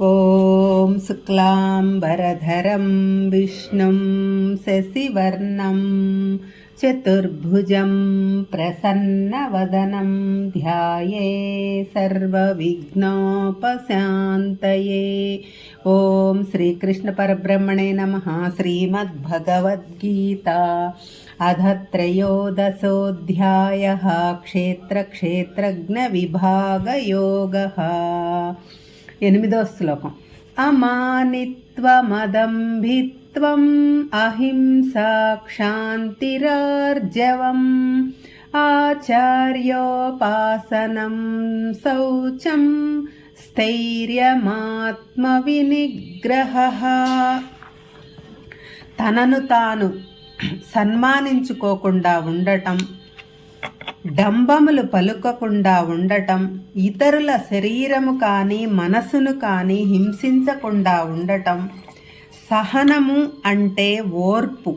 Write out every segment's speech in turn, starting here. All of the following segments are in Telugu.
ॐ शुक्लाम्बरधरं विष्णुं शशिवर्णं चतुर्भुजं प्रसन्नवदनं ध्याये सर्वविघ्नोपशान्तये। ॐ श्रीकृष्णपरब्रह्मणे नमः, श्रीमद्भगवद्गीता। अध त्रयोदशोऽध्यायः, क्षेत्रक्षेत्रज्ञविभागयोगः। ఎనిమిదో శ్లోకం. అమానిత్వమదంభిత్వం అహింసా క్షాంతిరార్జవం ఆచార్యోపాసనం శౌచం స్థైర్యమాత్మవినిగ్రహ. తనను తాను సన్మానించుకోకుండా ఉండటం డంబములు పలుకకుండా ఉండటం ఇతరుల శరీరము కానీ మనసును కానీ హింసించకుండా ఉండటం సహనము అంటే ఓర్పు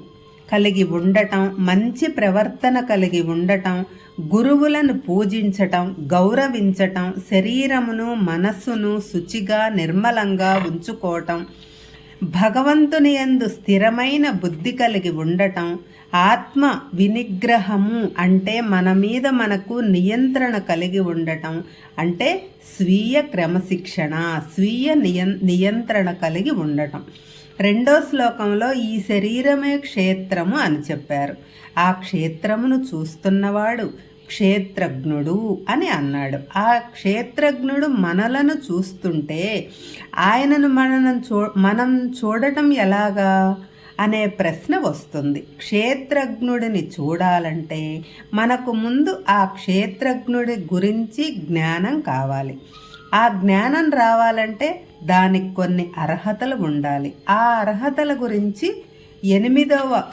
కలిగి ఉండటం మంచి ప్రవర్తన కలిగి ఉండటం గురువులను పూజించటం గౌరవించటం శరీరమును మనస్సును శుచిగా నిర్మలంగా ఉంచుకోవటం భగవంతుని యందు స్థిరమైన బుద్ధి కలిగి ఉండటం ఆత్మ వినిగ్రహము అంటే మన మీద మనకు నియంత్రణ కలిగి ఉండటం అంటే స్వీయ క్రమశిక్షణ స్వీయ నియంత్రణ కలిగి ఉండటం. రెండో శ్లోకంలో ఈ శరీరమే క్షేత్రము అని చెప్పారు. ఆ క్షేత్రమును చూస్తున్నవాడు క్షేత్రజ్ఞుడు అని అన్నాడు. ఆ క్షేత్రజ్ఞుడు మనలను చూస్తుంటే ఆయనను మనం చూ మనం చూడటం ఎలాగా? అనే ప్రశ్న వస్తుంది. క్షేత్రజ్ఞుడిని చూడాలంటే మనకు ముందు ఆ క్షేత్రజ్ఞుడి గురించి జ్ఞానం కావాలి. ఆ జ్ఞానం రావాలంటే దానికి కొన్ని అర్హతలు ఉండాలి. ఆ అర్హతల గురించి ఎనిమిదవ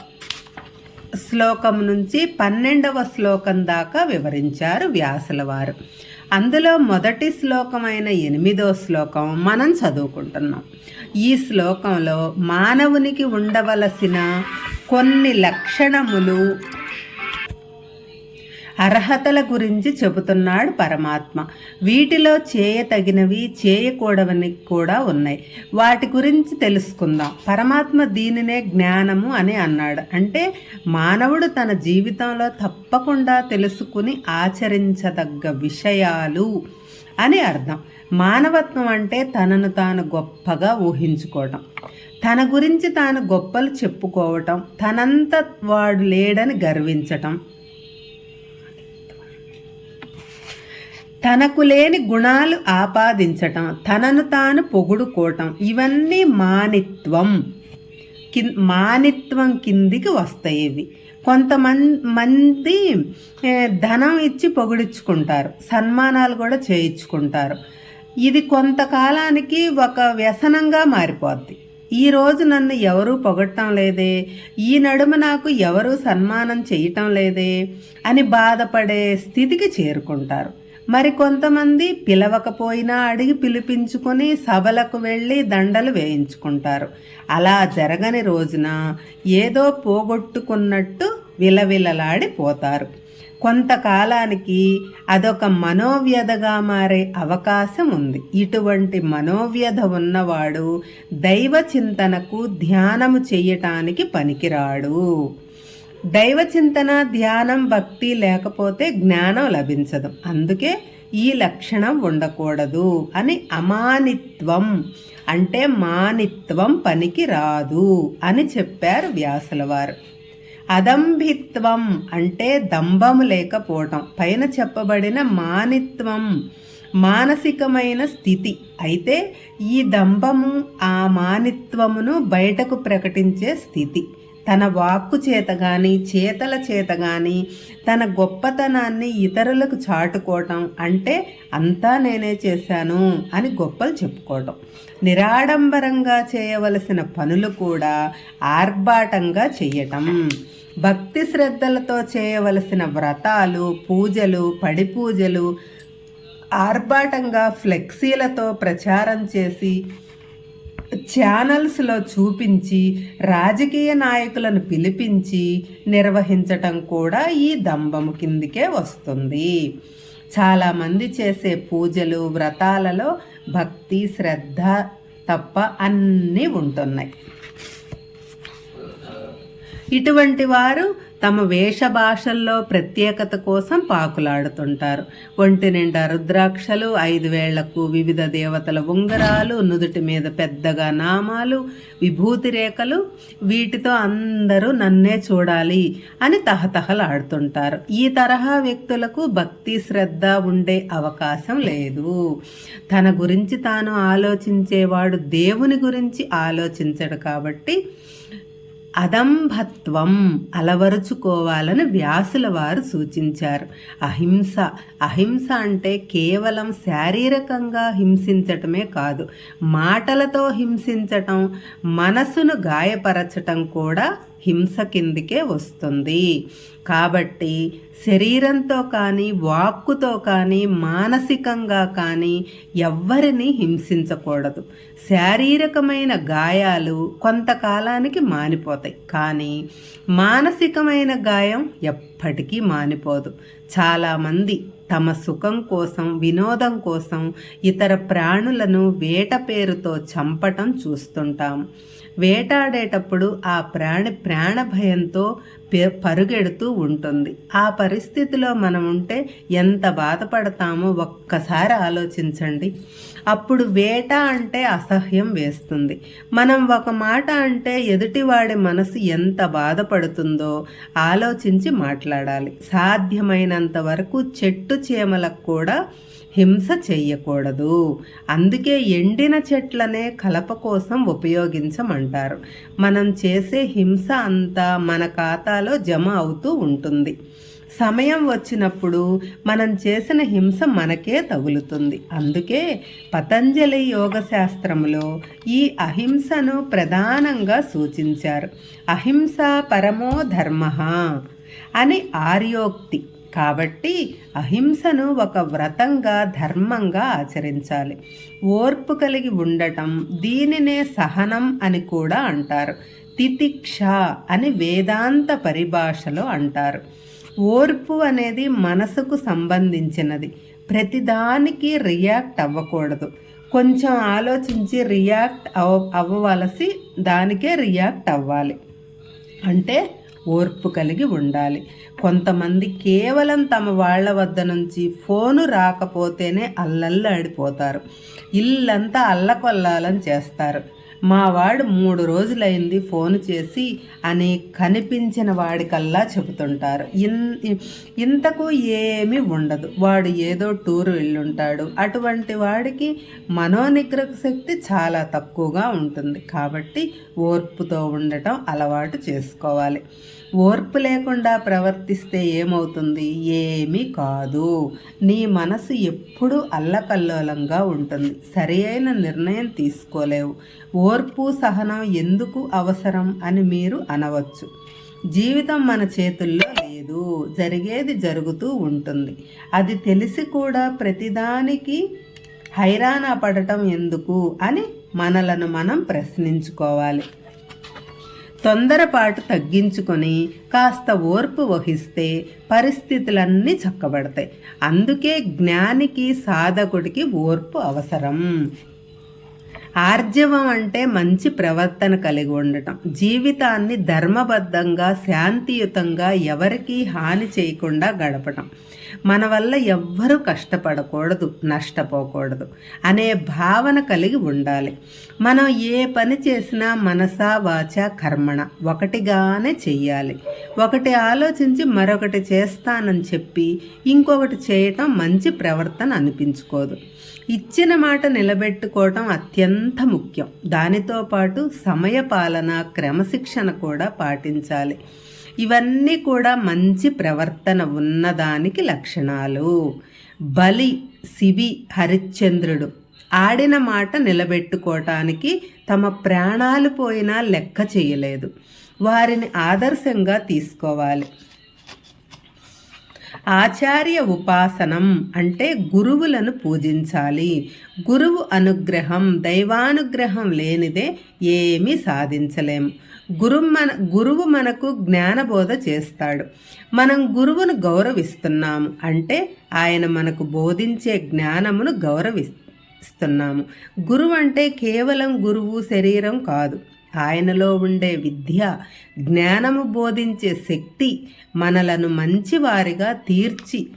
శ్లోకం నుంచి పన్నెండవ శ్లోకం దాకా వివరించారు వ్యాసుల వారు. అందులో మొదటి శ్లోకమైన ఎనిమిదో శ్లోకం మనం చదువుకుంటున్నాం. ఈ శ్లోకంలో మానవునికి ఉండవలసిన కొన్ని లక్షణములు అర్హతల గురించి చెబుతున్నాడు పరమాత్మ. వీటిలో చేయతగినవి చేయకూడవని కూడా ఉన్నాయి. వాటి గురించి తెలుసుకుందాం. పరమాత్మ దీనినే జ్ఞానము అని అన్నాడు. అంటే మానవుడు తన జీవితంలో తప్పకుండా తెలుసుకుని ఆచరించదగ్గ విషయాలు అని అర్థం. మానవత్వం అంటే తనను తాను గొప్పగా ఊహించుకోవటం. తన గురించి తాను గొప్పలు చెప్పుకోవటం. తనంత వాడు లేడని గర్వించటం. తనకు లేని గుణాలు ఆపాదించటం తనను తాను పొగుడుకోవటం ఇవన్నీ మానిత్వం కి మానిత్వం కిందికి వస్తాయి ఇవి. కొంతమంది ధనం ఇచ్చి పొగిడించుకుంటారు సన్మానాలు కూడా చేయించుకుంటారు. ఇది కొంతకాలానికి ఒక వ్యసనంగా మారిపోద్ది. ఈరోజు నన్ను ఎవరూ పొగట్టం లేదే ఈ నడుమ నాకు ఎవరూ సన్మానం చేయటం లేదే అని బాధపడే స్థితికి చేరుకుంటారు. మరి కొంతమంది పిలవకపోయినా అడిగి పిలిపించుకొని సభలకు వెళ్ళి దండలు వేయించుకుంటారు. అలా జరగని రోజున ఏదో పోగొట్టుకున్నట్టు విలవిలలాడిపోతారు కొంతకాలానికి అదొక మనోవ్యధగా మారే అవకాశం ఉంది. ఇటువంటి మనోవ్యధ ఉన్నవాడు దైవ చింతనకు ధ్యానము చేయటానికి పనికిరాడు. దైవ చింతన ధ్యానం భక్తి లేకపోతే జ్ఞానం లభించదు. అందుకే ఈ లక్షణం ఉండకూడదు అని అమానిత్వం అంటే మానిత్వం పనికి రాదు అని చెప్పారు వ్యాసుల వారు. అదంభిత్వం అంటే దంభము లేకపోవటం. పైన చెప్పబడిన మానిత్వం మానసికమైన స్థితి. అయితే ఈ దంభము ఆ మానిత్వమును బయటకు ప్రకటించే స్థితి. తన వాక్కు చేత కానీ చేతల చేత కానీ తన గొప్పతనాన్ని ఇతరులకు చాటుకోవటం అంటే అంతా నేనే చేశాను అని గొప్పలు చెప్పుకోవటం. నిరాడంబరంగా చేయవలసిన పనులు కూడా ఆర్భాటంగా చేయటం. భక్తి శ్రద్ధలతో చేయవలసిన వ్రతాలు పూజలు పడి పూజలు ఆర్భాటంగా ఫ్లెక్సీలతో ప్రచారం చేసి ఛానల్స్లో చూపించి రాజకీయ నాయకులను పిలిపించి నిర్వహించటం కూడా ఈ దంభము కిందికే వస్తుంది. చాలామంది చేసే పూజలు వ్రతాలలో భక్తి శ్రద్ధ తప్ప అన్నీ ఉంటున్నాయి. ఇటువంటి వారు తమ వేషభాషల్లో ప్రత్యేకత కోసం పాకులాడుతుంటారు. ఒంటి నిండా రుద్రాక్షలు ఐదు వేళ్ళకు వివిధ దేవతల ఉంగరాలు నుదుటి మీద పెద్దగా నామాలు విభూతి రేఖలు వీటితో అందరూ నన్నే చూడాలి అని తహతహలాడుతుంటారు. ఈ తరహా వ్యక్తులకు భక్తి శ్రద్ధ ఉండే అవకాశం లేదు. తన గురించి తాను ఆలోచించేవాడు దేవుని గురించి ఆలోచించడు కాబట్టి అదంభత్వం అలవరుచుకోవాలని వ్యాసుల వారు సూచించారు. అహింస అహింస అంటే కేవలం శారీరకంగా హింసించటమే కాదు మాటలతో హింసించటం మనసును గాయపరచటం కూడా హింస కిందికే వస్తుంది. కాబట్టి శరీరంతో కానీ వాక్కుతో కానీ మానసికంగా కానీ ఎవ్వరిని హింసించకూడదు. శారీరకమైన గాయాలు కొంతకాలానికి మానిపోతాయి. కానీ మానసికమైన గాయం ఎప్పటికీ మానిపోదు. చాలామంది తమ సుఖం కోసం వినోదం కోసం ఇతర ప్రాణులను వేట పేరుతో చంపటం చూస్తుంటాం. వేటాడేటప్పుడు ఆ ప్రాణి ప్రాణ భయంతో పరుగెడుతూ ఉంటుంది. ఆ పరిస్థితిలో మనం ఉంటే ఎంత బాధపడతామో ఒక్కసారి ఆలోచించండి. అప్పుడు వేట అంటే అసహ్యం వేస్తుంది. మనం ఒక మాట అంటే ఎదుటివాడి మనసు ఎంత బాధపడుతుందో ఆలోచించి మాట్లాడాలి. సాధ్యమైనంత వరకు చెట్టు చీమలకు కూడా హింస చేయకూడదు అందుకే ఎండిన చెట్లనే కలప కోసం ఉపయోగించమంటారు. మనం చేసే హింస అంతా మన ఖాతాలో జమ అవుతూ ఉంటుంది. సమయం వచ్చినప్పుడు మనం చేసిన హింస మనకే తగులుతుంది. అందుకే పతంజలి యోగ శాస్త్రంలో ఈ అహింసను ప్రధానంగా సూచించారు. అహింస పరమో ధర్మ అని ఆర్యోక్తి కాబట్టి అహింసను ఒక వ్రతంగా ధర్మంగా ఆచరించాలి. ఓర్పు కలిగి ఉండటం దీనినే సహనం అని కూడా అంటారు. తితిక్ష అని వేదాంత పరిభాషలో అంటారు. ఓర్పు అనేది మనసుకు సంబంధించినది. ప్రతిదానికి రియాక్ట్ అవ్వకూడదు. కొంచెం ఆలోచించి రియాక్ట్ అవ్వ అవ్వవలసి దానికే రియాక్ట్ అవ్వాలి. అంటే ఓర్పు కలిగి ఉండాలి. కొంతమంది కేవలం తమ వాళ్ళ వద్ద నుంచి ఫోను రాకపోతేనే అల్లల్లాడిపోతారు ఇల్లంతా అల్లకొల్లాలని చేస్తారు. మా వాడు మూడు రోజులైంది ఫోన్ చేసి అని కనిపించిన వాడికల్లా చెబుతుంటారు. ఇన్ ఇంతకు ఏమీ ఉండదు. వాడు ఏదో టూర్ వెళ్ళుంటాడు. అటువంటి వాడికి మనోనిగ్రహ శక్తి చాలా తక్కువగా ఉంటుంది. కాబట్టి ఓర్పుతో ఉండటం అలవాటు చేసుకోవాలి. ఓర్పు లేకుండా ప్రవర్తిస్తే ఏమవుతుంది? ఏమీ కాదు. నీ మనసు ఎప్పుడూ అల్లకల్లోలంగా ఉంటుంది. సరి అయిన నిర్ణయం తీసుకోలేవు. ఓర్పు సహనం ఎందుకు అవసరం అని మీరు అనవచ్చు. జీవితం మన చేతుల్లో లేదు. జరిగేది జరుగుతూ ఉంటుంది. అది తెలిసి కూడా ప్రతిదానికి హైరాణ పడటం ఎందుకు అని మనలను మనం ప్రశ్నించుకోవాలి. తొందరపాటు తగ్గించుకొని కాస్త ఓర్పు వహిస్తే పరిస్థితులన్నీ చక్కబడతాయి. అందుకే జ్ఞానికి సాధకుడికి ఓర్పు అవసరం. ఆర్జవం అంటే మంచి ప్రవర్తన కలిగి ఉండటం. జీవితాన్ని ధర్మబద్ధంగా శాంతియుతంగా ఎవరికీ హాని చేయకుండా గడపటం. మన వల్ల ఎవ్వరూ కష్టపడకూడదు నష్టపోకూడదు అనే భావన కలిగి ఉండాలి. మనం ఏ పని చేసినా మనసా వాచ కర్మణ ఒకటిగానే చెయ్యాలి. ఒకటి ఆలోచించి మరొకటి చేస్తానని చెప్పి ఇంకొకటి చేయటం మంచి ప్రవర్తన అనిపించుకోదు. ఇచ్చిన మాట నిలబెట్టుకోవటం అత్యంత ముఖ్యం. దానితో పాటు సమయ పాలన క్రమశిక్షణ కూడా పాటించాలి. ఇవన్నీ కూడా మంచి ప్రవర్తన ఉన్నదానికి లక్షణాలు. బలి శివి హరిశ్చంద్రుడు ఆడిన మాట నిలబెట్టుకోవటానికి తమ ప్రాణాలు పోయినా లెక్క చేయలేదు. వారిని ఆదర్శంగా తీసుకోవాలి. ఆచార్య ఉపాసనం అంటే గురువులను పూజించాలి. గురువు అనుగ్రహం దైవానుగ్రహం లేనిదే ఏమీ సాధించలేము గురు మన గురువు మనకు జ్ఞానబోధ చేస్తాడు. మనం గురువును గౌరవిస్తున్నాము. అంటే ఆయన మనకు బోధించే జ్ఞానమును గౌరవిస్తున్నాము. గురువు అంటే కేవలం గురువు శరీరం కాదు. ఆయనలో ఉండే విద్య జ్ఞానము బోధించే శక్తి మనలను మంచివారిగా తీర్చి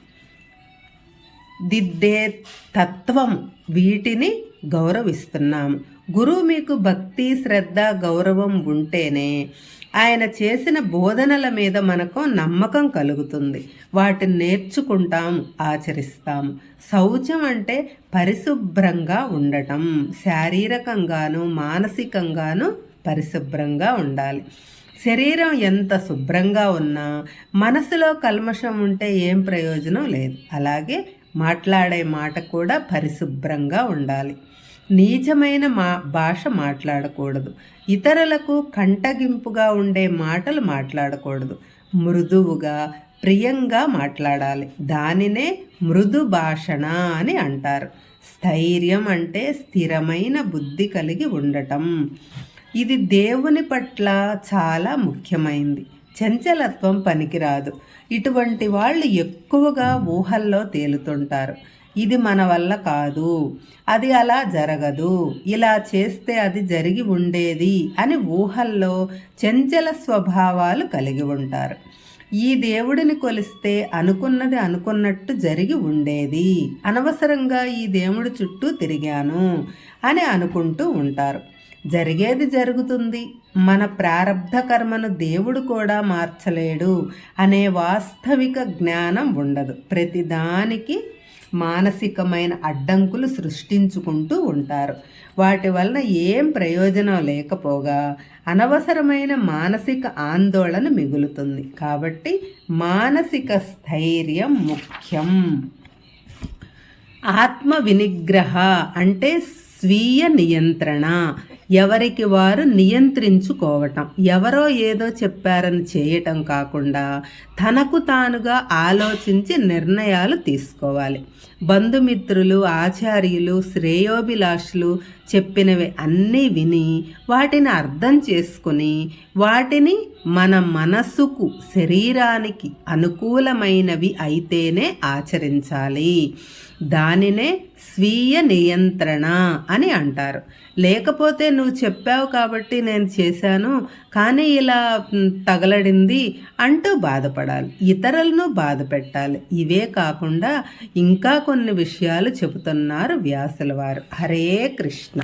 దిద్దే తత్వం వీటిని గౌరవిస్తున్నాము. గురువు మీకు భక్తి శ్రద్ధ గౌరవం ఉంటేనే ఆయన చేసిన బోధనల మీద మనకు నమ్మకం కలుగుతుంది. వాటిని నేర్చుకుంటాం ఆచరిస్తాం. శౌచం అంటే పరిశుభ్రంగా ఉండటం. శారీరకంగాను మానసికంగాను పరిశుభ్రంగా ఉండాలి. శరీరం ఎంత శుభ్రంగా ఉన్నా మనసులో కల్మషం ఉంటే ఏం ప్రయోజనం లేదు. అలాగే మాట్లాడే మాట కూడా పరిశుభ్రంగా ఉండాలి. నీచమైన మా భాష మాట్లాడకూడదు. ఇతరులకు కంటగింపుగా ఉండే మాటలు మాట్లాడకూడదు. మృదువుగా ప్రియంగా మాట్లాడాలి. దానినే మృదు భాషణ అని అంటారు. స్థైర్యం అంటే స్థిరమైన బుద్ధి కలిగి ఉండటం. ఇది దేవుని పట్ల చాలా ముఖ్యమైంది. చంచలత్వం పనికిరాదు. ఇటువంటి వాళ్ళు ఎక్కువగా ఊహల్లో తేలుతుంటారు. ఇది మన వల్ల కాదు. అది అలా జరగదు. ఇలా చేస్తే అది జరిగి ఉండేది అని ఊహల్లో చంచల స్వభావాలు కలిగి ఉంటారు. ఈ దేవుడిని కొలిస్తే అనుకున్నది అనుకున్నట్టు జరిగి ఉండేది. అనవసరంగా ఈ దేవుడి చుట్టూ తిరిగాను అని అనుకుంటూ ఉంటారు. జరిగేది జరుగుతుంది. మన ప్రారంధ కర్మను దేవుడు కూడా మార్చలేడు అనే వాస్తవిక జ్ఞానం ఉండదు. ప్రతిదానికి మానసికమైన అడ్డంకులు సృష్టించుకుంటూ ఉంటారు. వాటి వలన ఏం ప్రయోజనం లేకపోగా అనవసరమైన మానసిక ఆందోళన మిగులుతుంది. కాబట్టి మానసిక స్థైర్యం ముఖ్యం. ఆత్మ వినిగ్రహ అంటే స్వీయ నియంత్రణ. ఎవరికి వారు నియంత్రించుకోవటం. ఎవరో ఏదో చెప్పారని చేయటం కాకుండా తనకు తానుగా ఆలోచించి నిర్ణయాలు తీసుకోవాలి. బంధుమిత్రులు ఆచార్యులు శ్రేయోభిలాషులు చెప్పినవి అన్నీ విని వాటిని అర్థం చేసుకుని వాటిని మన మనసుకు శరీరానికి అనుకూలమైనవి అయితేనే ఆచరించాలి. దానినే స్వీయ నియంత్రణ అని అంటారు. లేకపోతే నువ్వు చెప్పావు కాబట్టి నేను చేశాను కానీ ఇలా తగలడింది అంటూ బాధపడాలి. ఇతరులను బాధ పెట్టాలి. ఇవే కాకుండా ఇంకా కొన్ని విషయాలు చెబుతున్నారు వ్యాసుల వారు. హరే కృష్ణ.